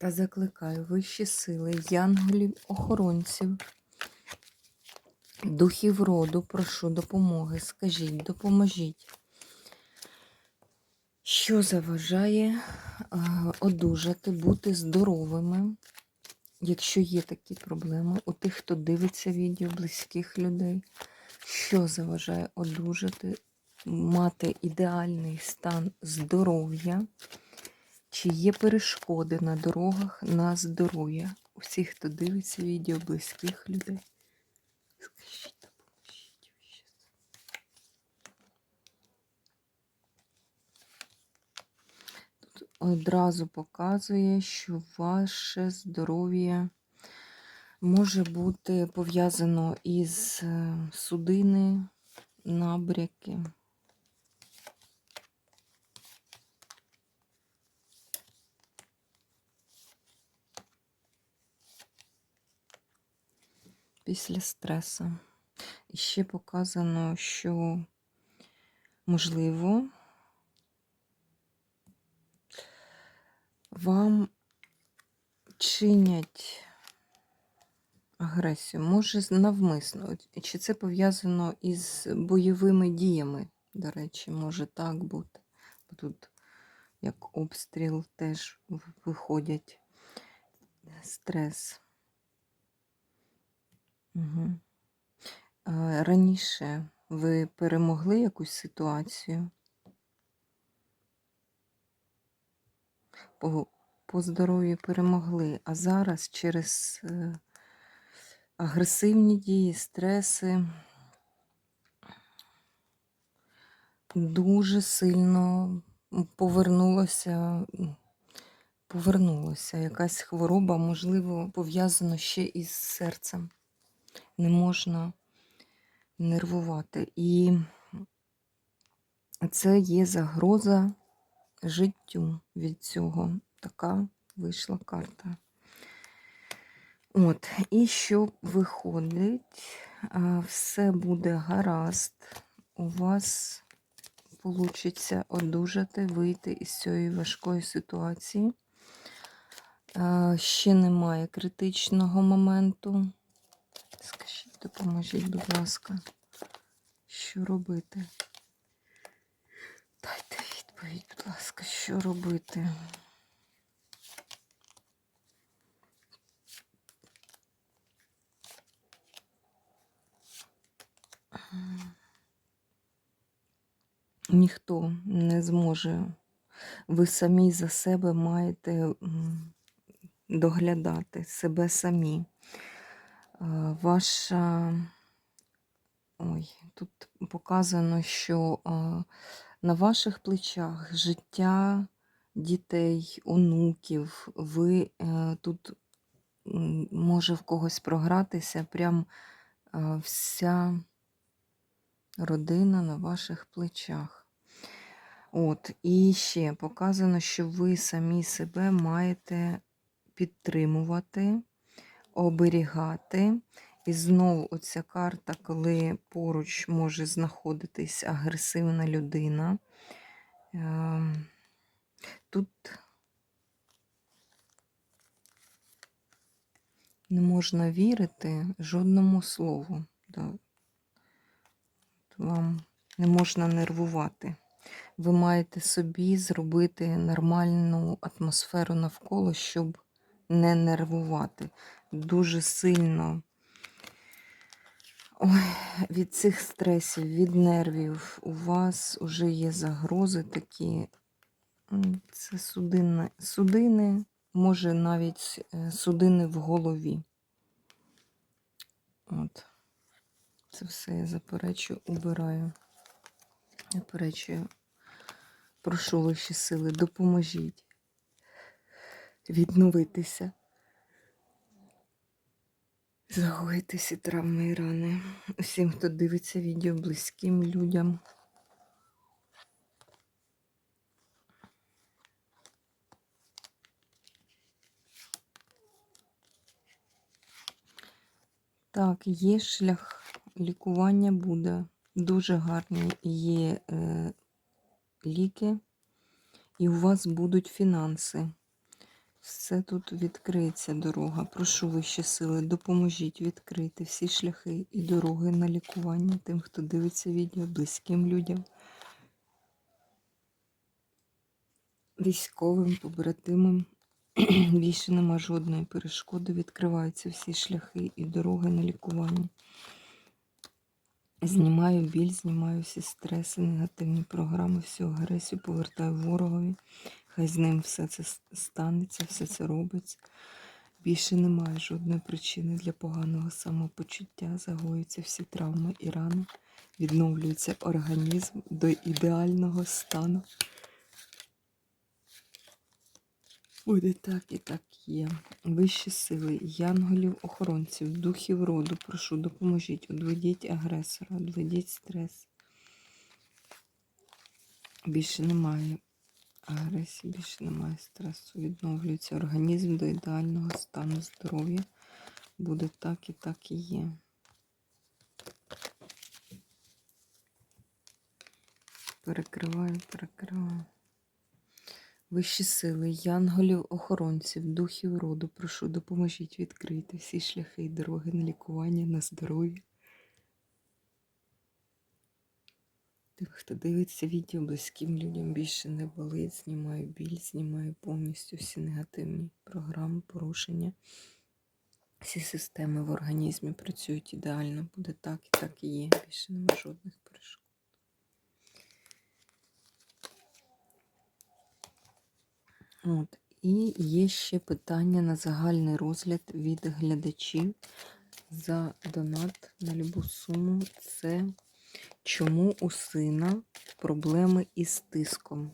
Та закликаю вищі сили, янголів, охоронців, духів роду, прошу допомоги. Скажіть, допоможіть, що заважає е, одужати, бути здоровими, якщо є такі проблеми, у тих, хто дивиться відео, близьких людей, що заважає одужати, мати ідеальний стан здоров'я. Чи є перешкоди на дорогах на здоров'я? Усіх, хто дивиться відео близьких людей. Скажіть. Тут одразу показує, що ваше здоров'я може бути пов'язано із е, судини, набряки. Після стресу. І ще показано, що можливо вам чинять агресію, може навмисно. Чи це пов'язано із бойовими діями? До речі, може так бути. Бо тут як обстріл теж виходять стрес. Угу. Раніше ви перемогли якусь ситуацію? По, по здоров'ю перемогли, а зараз через е, агресивні дії, стреси дуже сильно повернулося, повернулося якась хвороба, можливо, пов'язана ще із серцем не можна нервувати. І це є загроза життю від цього. Така вийшла карта. От, і що виходить, все буде гаразд, у вас вийде одужати, вийти із цієї важкої ситуації. Ще немає критичного моменту. Допоможіть, будь ласка, що робити? Дайте відповідь, будь ласка, що робити? Ніхто не зможе, ви самі за себе маєте доглядати себе самі ваша. Ой, тут показано, що на ваших плечах життя дітей, онуків, ви е, тут може в когось програтися прям вся родина на ваших плечах. От, І ще показано, що ви самі себе маєте підтримувати оберігати. І знову оця карта, коли поруч може знаходитись агресивна людина. Ем, тут не можна вірити жодному слову. Вам не можна нервувати. Ви маєте собі зробити нормальну атмосферу навколо, щоб не нервувати дуже сильно Ой, від цих стресів, від нервів у вас вже є загрози такі. Це судини, судини, може навіть е, судини в голові. От. Це все я заперечую, убираю. Заперечую, прошу ваші сили, допоможіть відновитися Загоїти всі травми і рани. Усім, хто дивиться відео, близьким людям. Так, є шлях лікування буде. Дуже гарні є е, ліки, і у вас будуть фінанси. Все тут відкриється дорога. Прошу вищі сили, допоможіть відкрити всі шляхи і дороги на лікування тим, хто дивиться відео, близьким людям, військовим, побратимам. Більше нема жодної перешкоди. Відкриваються всі шляхи і дороги на лікування. Знімаю біль, знімаю всі стреси, негативні програми, всю агресію, повертаю ворогові. Хай з ним все це станеться, все це робиться. Більше немає жодної причини для поганого самопочуття. Загоюються всі травми і рани. Відновлюється організм до ідеального стану. Буде так і так є. Вищі сили, янголів, охоронців, духів роду, прошу, допоможіть, одведіть агресора, одведіть стрес. Більше немає агресії, більше немає стресу. Відновлюється організм до ідеального стану здоров'я. Буде так і так і є. Перекриваю, перекриваю. Вищі сили, янголів, охоронців, духів роду, прошу, допоможіть відкрити всі шляхи і дороги на лікування, на здоров'я. Тим, хто дивиться відео, близьким людям більше не болить, знімаю біль, знімаю повністю всі негативні програми, порушення. Всі системи в організмі працюють ідеально, буде так і так і є. Більше нема жодних перешкод. От. І є ще питання на загальний розгляд від глядачів за донат на любу суму. Це чому у сина проблеми із тиском?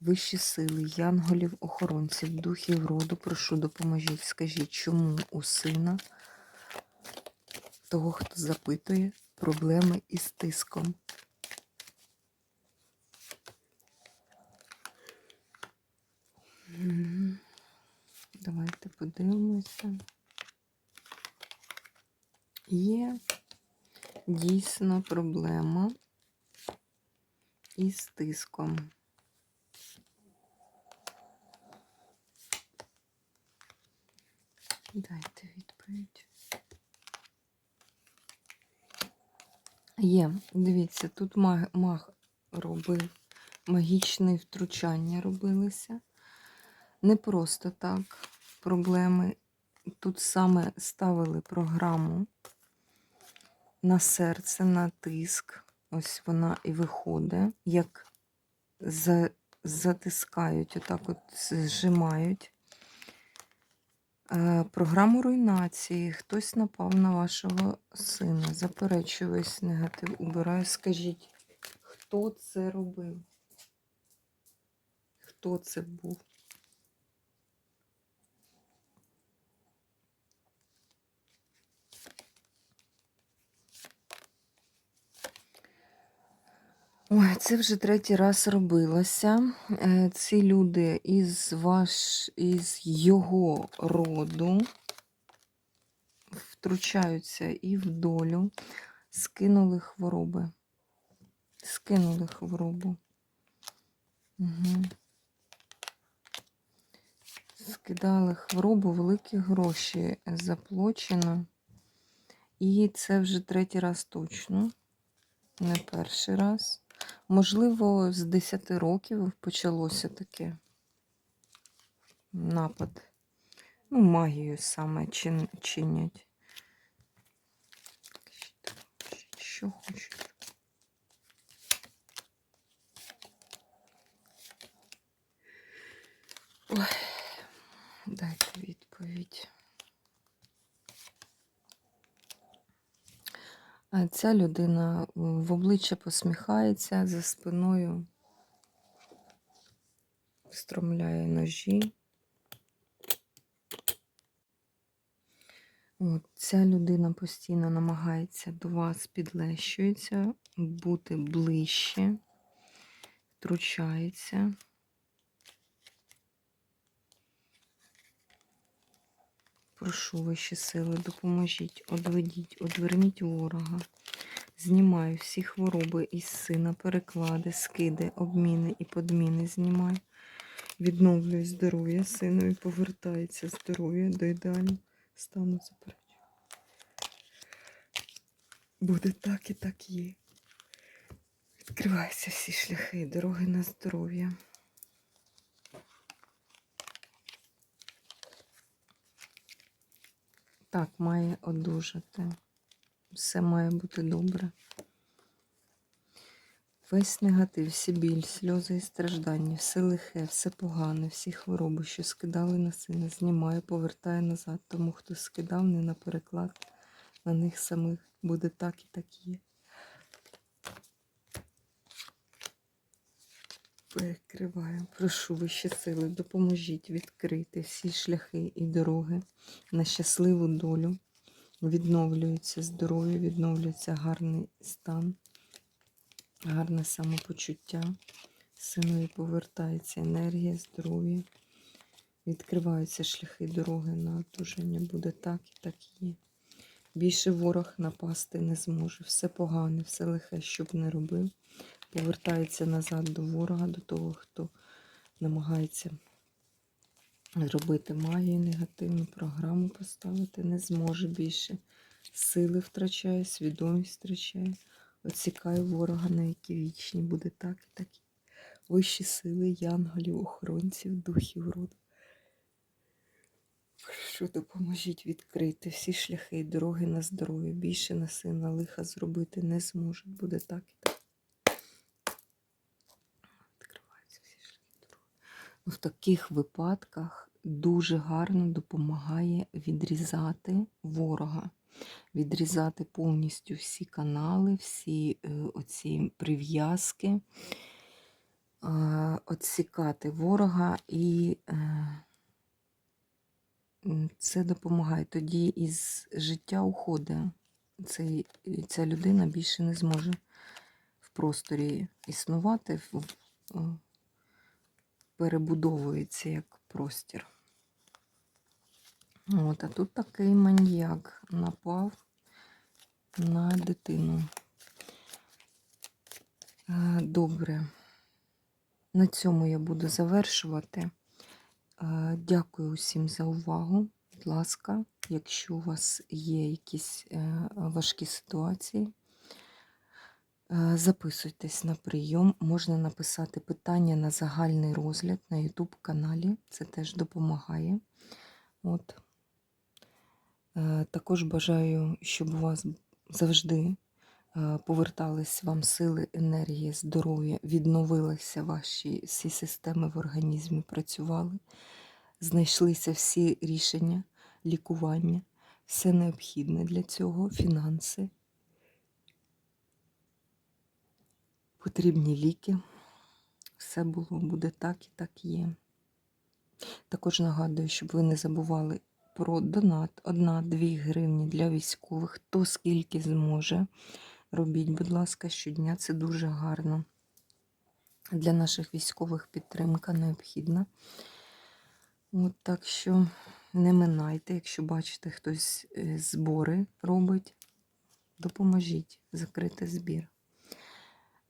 Вищі сили, янголів, охоронців, духів роду, прошу допоможіть. Скажіть, чому у сина, того, хто запитує, проблеми із тиском? Давайте подивимося. Є дійсно проблема із тиском. Дайте відповідь. Є, дивіться, тут маг, маг робив, магічне втручання робилися. Не просто так проблеми. Тут саме ставили програму на серце, на тиск. Ось вона і виходить, як за, затискають, отак от зжимають. Е, Програму руйнації. Хтось напав на вашого сина. Заперечую весь негатив. Убираю. Скажіть, хто це робив? Хто це був? Ой, це вже третій раз робилося. Е, Ці люди із ваш, із його роду втручаються і в долю, скинули хвороби. Скинули хворобу. Угу. Скидали хворобу, великі гроші заплачено. І це вже третій раз точно, не перший раз. Можливо, з 10 років почалося таке напад. Ну, магію саме чин, чинять. Що хочуть? Ой, дайте відповідь. Ця людина в обличчя посміхається за спиною, встромляє ножі. От, ця людина постійно намагається до вас підлещується, бути ближче, втручається. Прошу вищі сили, допоможіть, одведіть, одверніть ворога. Знімаю всі хвороби із сина, переклади, скиди, обміни і подміни знімаю. Відновлюю здоров'я сину і повертається здоров'я до ідеального стану заперечу. Буде так і так є. Відкриваються всі шляхи, дороги на здоров'я. Так, має одужати. Все має бути добре. Весь негатив, всі біль, сльози і страждання, все лихе, все погане, всі хвороби, що скидали на сина, знімає, повертає назад. Тому хто скидав не на переклад, на них самих буде так і так є. Перекриваю. Прошу вищі сили, допоможіть відкрити всі шляхи і дороги на щасливу долю. Відновлюється здоров'я, відновлюється гарний стан, гарне самопочуття. Синові повертається енергія, здоров'я. Відкриваються шляхи дороги на одужання. Буде так і так є. Більше ворог напасти не зможе. Все погане, все лихе, що б не робив. Повертається назад до ворога, до того, хто намагається робити магію, негативну програму поставити, не зможе більше. Сили втрачає, свідомість втрачає, оцікає ворога, на які вічні. Буде так і так. Вищі сили, янголів, охоронців, духів роду. Що допоможіть відкрити всі шляхи і дороги на здоров'я. Більше на сина лиха зробити не зможуть. Буде так і так. Відкриваються всі шляхи дороги. Ну, В таких випадках дуже гарно допомагає відрізати ворога. Відрізати повністю всі канали, всі е, оці прив'язки, е, отсікати ворога і. Е, Це допомагає. Тоді із життя уходить. Цей, ця людина більше не зможе в просторі існувати, в- перебудовується як простір. От, а тут такий маньяк напав на дитину. Е, Добре. На цьому я буду завершувати. Е, Дякую усім за увагу. Будь ласка, якщо у вас є якісь е, важкі ситуації, записуйтесь на прийом. Можна написати питання на загальний розгляд на YouTube каналі. Це теж допомагає. От. Е, Також бажаю, щоб у вас завжди е, повертались вам сили, енергії, здоров'я, відновилися ваші всі системи в організмі, працювали, знайшлися всі рішення, лікування, все необхідне для цього, фінанси, потрібні ліки. Все було, буде так і так є. Також нагадую, щоб ви не забували про донат 1-2 гривні для військових, хто скільки зможе. Робіть, будь ласка, щодня це дуже гарно. Для наших військових підтримка необхідна. От так що не минайте, якщо бачите, хтось е, збори робить, допоможіть закрити збір.